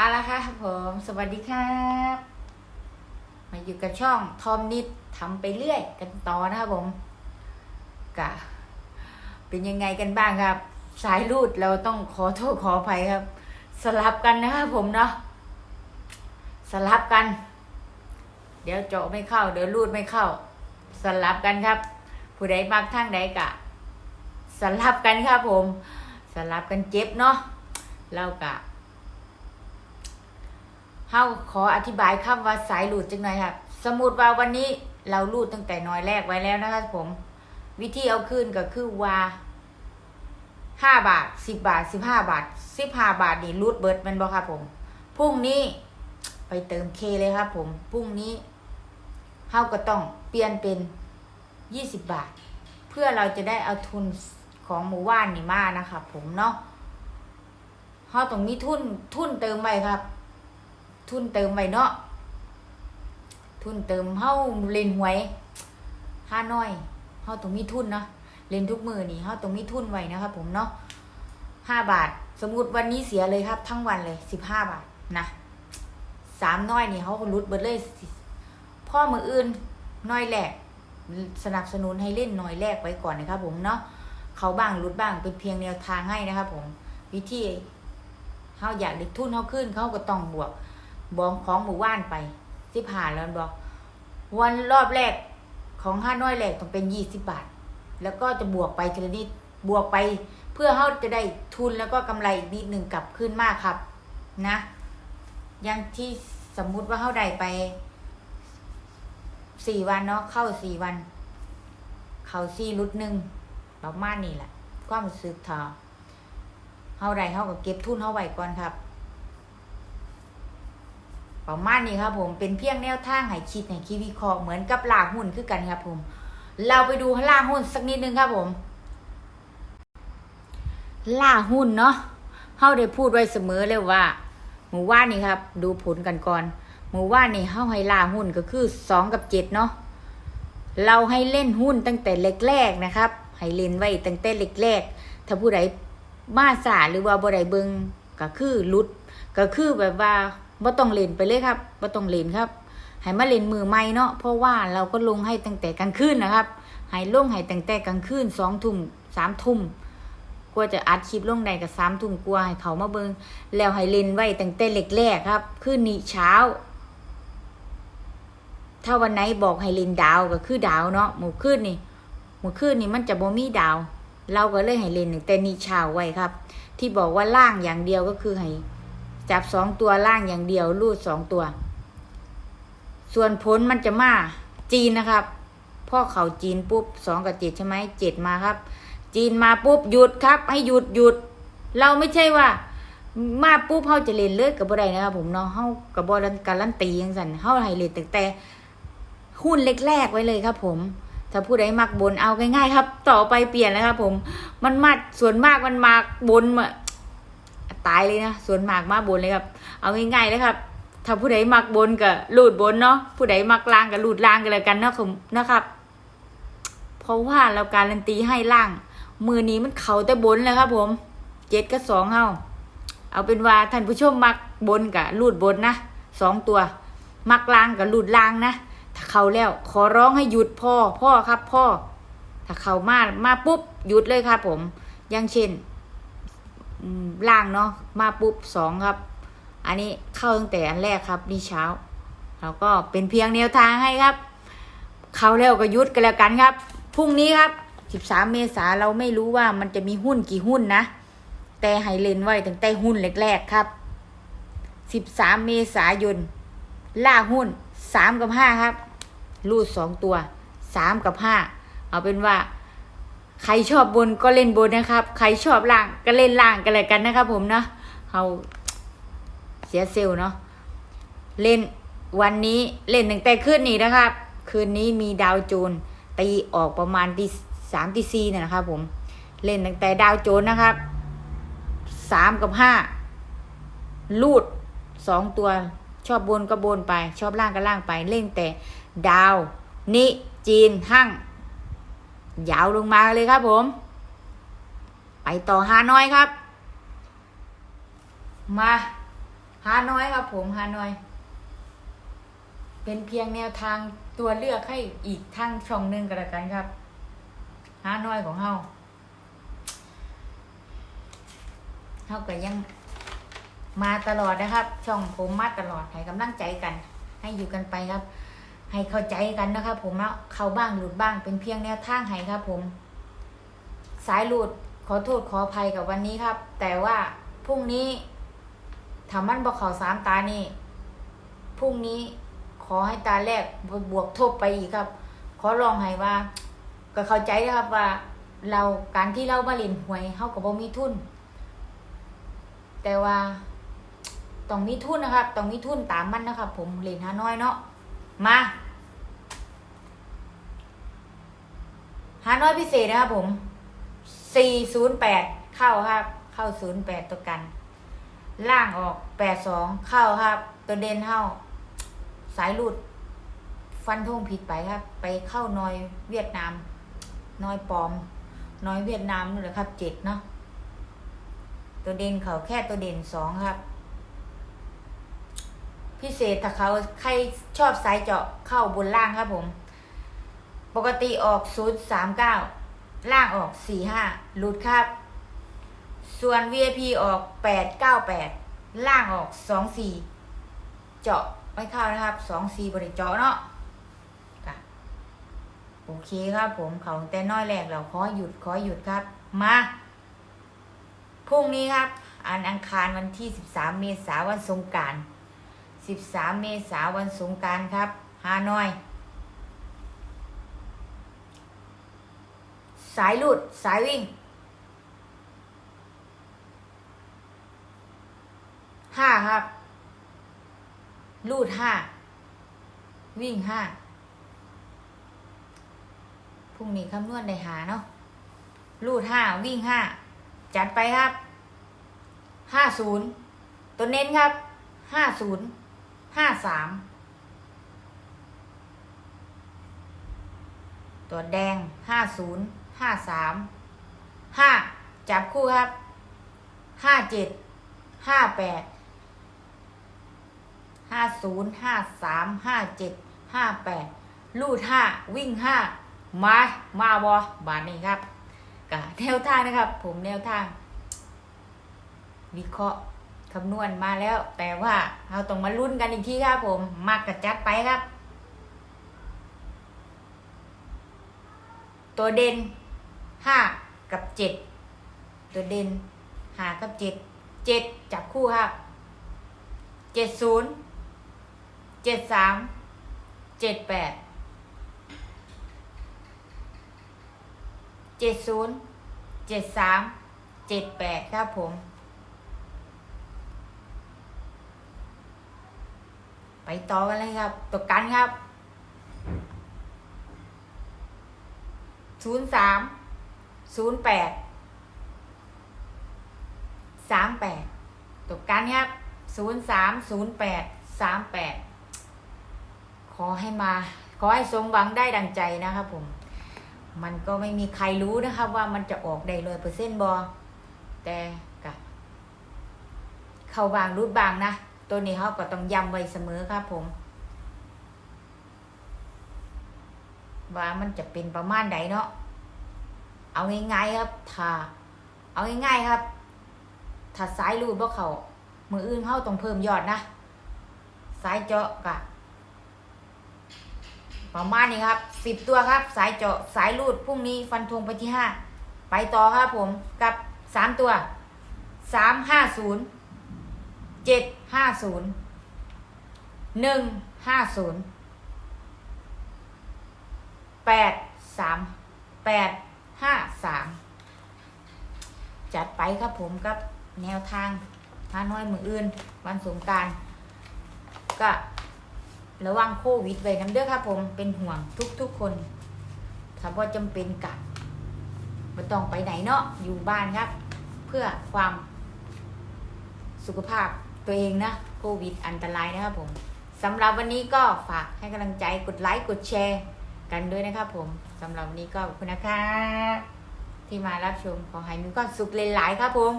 เอาละค่ะผมสวัสดีครับ มาอยู่กับช่องทอมนิดทำไปเรื่อยกันต่อนะครับผมกะเป็นยังไงกันบ้างครับ สายรูดเราต้องขอโทษขออภัยครับ สลับกันนะครับผมเนาะสลับกัน เดี๋ยวเจาะไม่เข้า เดี๋ยวรูดไม่เข้า สลับกันครับ ผู้ใดมักทางใดกะ สลับกันครับผม สลับกันเจ็บเนาะเรากะ เฮาขออธิบายคำว่าสายหลุดจังหน่อยครับสมมติว่าวันนี้เรารูดตั้งแต่น้อยแรกไว้แล้วนะครับผม วิธีเอาคืนก็คือว่าห้าบาทสิบบาทสิบห้าบาทสิบห้าบาทนี่รูดเบิร์ดแมันบ่ครับผมพรุ่งนี้ไปเติมเคเลยครับผมพรุ่งนี้เฮาก็ต้องเปลี่ยนเป็นยี่สิบบาท เพื่อเราจะได้เอาทุนของหมู่บ้านนี่มานะครับผมเนาะเฮาต้องมีทุนทุนเติมไว้ครับ ทุนเติมไว้เนาะทุนเติมเฮ้าเล่นหวยห้าน้อยเฮ้าต้องมีทุนเนาะเล่นทุกมือนี่เฮ้าต้องมีทุนไว้นะครับผมเนาะห้าบาท สมมติวันนี้เสียเลยครับ ทั้งวันเลยสิบห้าบาทนะสามน้อยนี่เขาก็รุดเบิดเลย พ่อมืออื่นน้อยแหลกสนับสนุนให้เล่นน้อยแรกไว้ก่อนนะครับผมเนาะเขาบ้างรุดบ้างเป็นเพียงแนวทางให้นะครับผม วิธีเฮาอยากได้ทุนเฮาขึ้นเขาก็ต้องบวก บองของหมู่บ้านไปสิบห้าแล้วบอกวันรอบแรกของห้าน้อยแรกต้องเป็นยี่สิบบาท แล้วก็จะบวกไปทีละนิดบวกไปเพื่อเขาจะได้ทุนแล้วก็กำไรอีกนิดหนึ่งกลับขึ้นมากครับ นะอย่างที่สมมุติว่าเขาได้ไปสี่วันเนาะเข้าสี่วัน เขาสี่รุดหนึ่งประมาณนี้แหละความรู้สึกทอเขาได้เขาก็เก็บทุนเขาไว้ก่อนครับ ประมาณนี้ครับผมเป็นเพียงแนวทางให้คิดให้คิดวิเคราะห์เหมือนกับลากหุ้นคือกันครับผม เราไปดูล่าหุ้นสักนิดนึงครับผมล่าหุ้นเนาะเฮาได้พูดไว้เสมอเลยว่าหมู่ว่านี่ครับ ดูผลกันก่อนหมู่ว่านี่เฮาให้ล่าหุ้นก็คือสองกับเจ็ดเนาะเราให้เล่นหุ้นตั้งแต่แรกๆนะครับ ให้เล่นไว้ตั้งแต่แรกๆถ้าผู้ใดมาสาหรือว่าบ่ได้เบิงก็คือลุด ก็คือแบบว่า บ่ต้องเล่นไปเลยครับบ่ต้องเล่นครับให้มาเล่นมือใหม่เนาะเพราะว่าเราก็ลงให้ตั้งแต่กลางคืนนะครับให้ลงให้ตั้งแต่กลางคืนสองทุ่มสามทุ่มกลัวจะอัดคลิปลงใดกับสามทุ่มกลัวให้เขามาเบิงแล้วให้เล่นไว้ตั้งแต่เล็กแรกครับคืนนี้เช้า ถ้าวันไหนบอกให้เล่นดาวก็คือดาวเนาะหมู่คืนนี่หมู่คืนนี่มันจะบ่มีดาว เราก็เลยให้เล่นตั้งแต่นี้เช้าไว้ครับ ที่บอกว่าล่างอย่างเดียวก็คือให้ จับสองตัวล่างอย่างเดียว รูดสองตัว ส่วนผลมันจะมาจีนนะครับพ่อเขาจีนปุ๊บสองกับเจ็ดใช่ไหมเจ็ดมาครับ จีนมาปุ๊บหยุดครับ ให้หยุดหยุด เราไม่ใช่ว่า มาปุ๊บเขาจะเล่นเลือดกับบ่ได้นะครับผมเนาะเขากับบอลการันตีอย่างสั่นเขาให้เล่นตั้งแต่หุ้นแรกๆไว้เลยครับ ผมถ้าผู้ใดมักบนเอาง่ายๆครับ ต่อไปเปลี่ยนแล้วครับผม มันมาส่วนมากมันมาบนมา ตายเลยนะส่วนมากมาบนเลยครับ เอาง่ายๆเลยครับ ถ้าผู้ใดมักบนกับลูดบนเนาะผู้ใดมักล่างกับลูดล่างกันเลยกันเนาะผมนะครับ เพราะว่าเราการันตีให้ล่าง มือนี้มันเขาแต่บนเลยครับ ผมเจ็ดกับสองเฮาเอาเป็นว่าท่านผู้ชมมักบนกับหลูดบนนะสองตัว มักล่างกับหลูดล่างนะถ้าเขาแล้ว ขอร้องให้หยุดพ่อพ่อครับ พ่อถ้าเขามามาปุ๊บหยุดเลยครับผมอย่างเช่น ล่างเนาะมาปุ๊บสองครับ อันนี้เข้าตั้งแต่อันแรกครับ นี่เช้าแล้วก็เป็นเพียงแนวทางให้ครับ เขาแล้วก็ยุดกันแล้วกันครับพรุ่งนี้ครับ 13 เมษาเราไม่รู้ว่ามันจะมีหุ้นกี่หุ้นนะ แต่ให้เล่นไว้ตั้งแต่หุ้นแรกๆครับ 13 เมษายน ล่าหุ้น 3 กับ 5 ครับ รูด 2 ตัว 3 กับ 5 เอาเป็นว่า ใครชอบบนก็เล่นบนนะครับ ใครชอบล่างก็เล่นล่างกันเลยกันนะครับ ผมเนาะเราเสียเซลเนาะเล่นวันนี้เล่นตั้งแต่คืนนี้นะครับ คืนนี้มีดาวโจนตีออกประมาณตีสามตีสี่เนี่ยนะครับ ผมเล่นตั้งแต่ดาวโจนนะครับสามกับห้าลูดสองตัวชอบบนก็บนไป ชอบล่างก็ล่างไป เล่นแต่ดาว นิจีนหั่ง ยาวลงมาเลยครับผม ไปต่อฮานอยครับ มาฮานอยครับผมฮานอย เป็นเพียงแนวทางตัวเลือกให้อีกทางช่องหนึ่งก็แล้วกันครับฮานอยของเฮาเฮาก็ยังมาตลอดนะครับ ช่องผมมาตลอดให้กำลังใจกัน ให้อยู่กันไปครับ ให้เข้าใจกันนะครับผมเนาะเข้าบ้างหลุดบ้างเป็นเพียงแนวทางให้ครับผม สายหลุดขอโทษขออภัยกับวันนี้ครับ แต่ว่าพรุ่งนี้ถ้ามันบอกเขาสามตานี่พรุ่งนี้ขอให้ตาแรกบวกทบไปอีกครับ ขอลองให้ว่า ก็เข้าใจนะครับว่า เราการที่เรามาเล่นหวยเฮากับบ่มีทุน แต่ว่าต้องมีทุนนะครับ ต้องมีทุนตามมันนะครับ ผมเล่นหาน้อยเนาะ มาหาน้อยพิเศษนะครับผมสี่ศูนย์แปดเข้าครับ เข้าศูนย์แปดตัวกัน ล่างออกแปดสองเข้าครับ ตัวเด่นเข้า สายหลุด ฟันธงผิดไปครับ ไปเข้านอยเวียดนาม น้อยปลอม น้อยเวียดนามนี่แหละครับเจ็ดเนาะ ตัวเด่นเขาแค่ตัวเด่นสองครับ พิเศษถ้าเขาใครชอบสายเจาะเข้าบนล่างครับผม ปกติออกศูนย์สามเก้าล่างออกสี่ห้าหลุดครับ ส่วน VIP ออกแปดเก้าแปดล่างออกสองสี่เจาะไม่เข้านะครับสองสี่บริเจาะเนาะโอเคครับผมเขาแต่น้อยแรกเราขอหยุดขอหยุดครับ มาพรุ่งนี้ครับ อันอังคารวันที่สิบสามเมษายนวันสงการาน 13 เมษาวันสงการครับฮานอย สายลุดสายวิ่งห้าครับ ลูดห้าวิ่งห้าพรุ่งนี้คำนวณได้หาเนาะลูดห้าวิ่งห้าจัดไปครับห้าศูนย์ตัวเน้นครับห้าศูนย์ ห้าสามตัวแดงห้าศูนย์ห้าสามห้าจับคู่ครับห้าเจ็ดห้าแปดห้าศูนย์ห้าสามห้าเจ็ดห้าแปดลูดห้าวิ่งห้ามามาบอบานนี้ครับกับแนวทางนะครับ ผมแนวทาง วิเคราะห์ คำนวณมาแล้ว แต่ว่าเราต้องมาลุ้นกันอีกทีครับผม มากกระจัดไปครับ ตัวเด่นห้ากับเจ็ดตัวเด่นห้ากับเจ็ดเจ็ดจับคู่ครับเจ็ดศูนย์เจ็ดสามเจ็ดแปดเจ็ดศูนย์เจ็ดสามเจ็ดแปดครับผม ไปต่อกันเลยครับ ตัวกันครับศูนย์สามศูนย์แปดสามแปดตัวกันครับศูนย์สามศูนย์แปดสามแปดขอให้มา ขอให้สมหวังได้ดังใจนะครับผม มันก็ไม่มีใครรู้นะครับว่ามันจะออกได้เลยเปอร์เซ็นต์บอแต่กะเข้าบางรูดบางนะ ตัวนี้เขาก็ต้องย้ำไว้เสมอครับผม ว่ามันจะเป็นประมาณใดเนาะเอาง่ายๆครับถ้าเอาง่ายๆครับ ถ้าสายรูดว่าเขามืออื่นเขาต้องเพิ่มยอดนะสายเจาะกะประมาณนี้ครับสิบตัวครับ สายเจาะสายรูดพรุ่งนี้ฟันธงไปที่ห้าไปต่อครับผมกับสามตัวสามห้าศูนย์ เจ็ดห้าศูนย์หนึ่งห้าศูนย์แปดสามแปดห้าสามจัดไปครับผมกับแนวทางฮาน้อยมืออื่น วันสงการก็ระวังโควิดไว้น้ำเด้อครับผมเป็นห่วงทุกๆคนถ้าว่าจำเป็นกับไม่ต้องไปไหนเนาะอยู่บ้านครับ เพื่อความสุขภาพ ตัวเองนะโควิดอันตรายนะครับผมสำหรับวันนี้ก็ฝากให้กำลังใจกดไลค์กดแชร์กันด้วยนะครับผมสำหรับวันนี้ก็ขอบคุณนะคะที่มารับชมขอให้มีความสุขหลายๆครับผม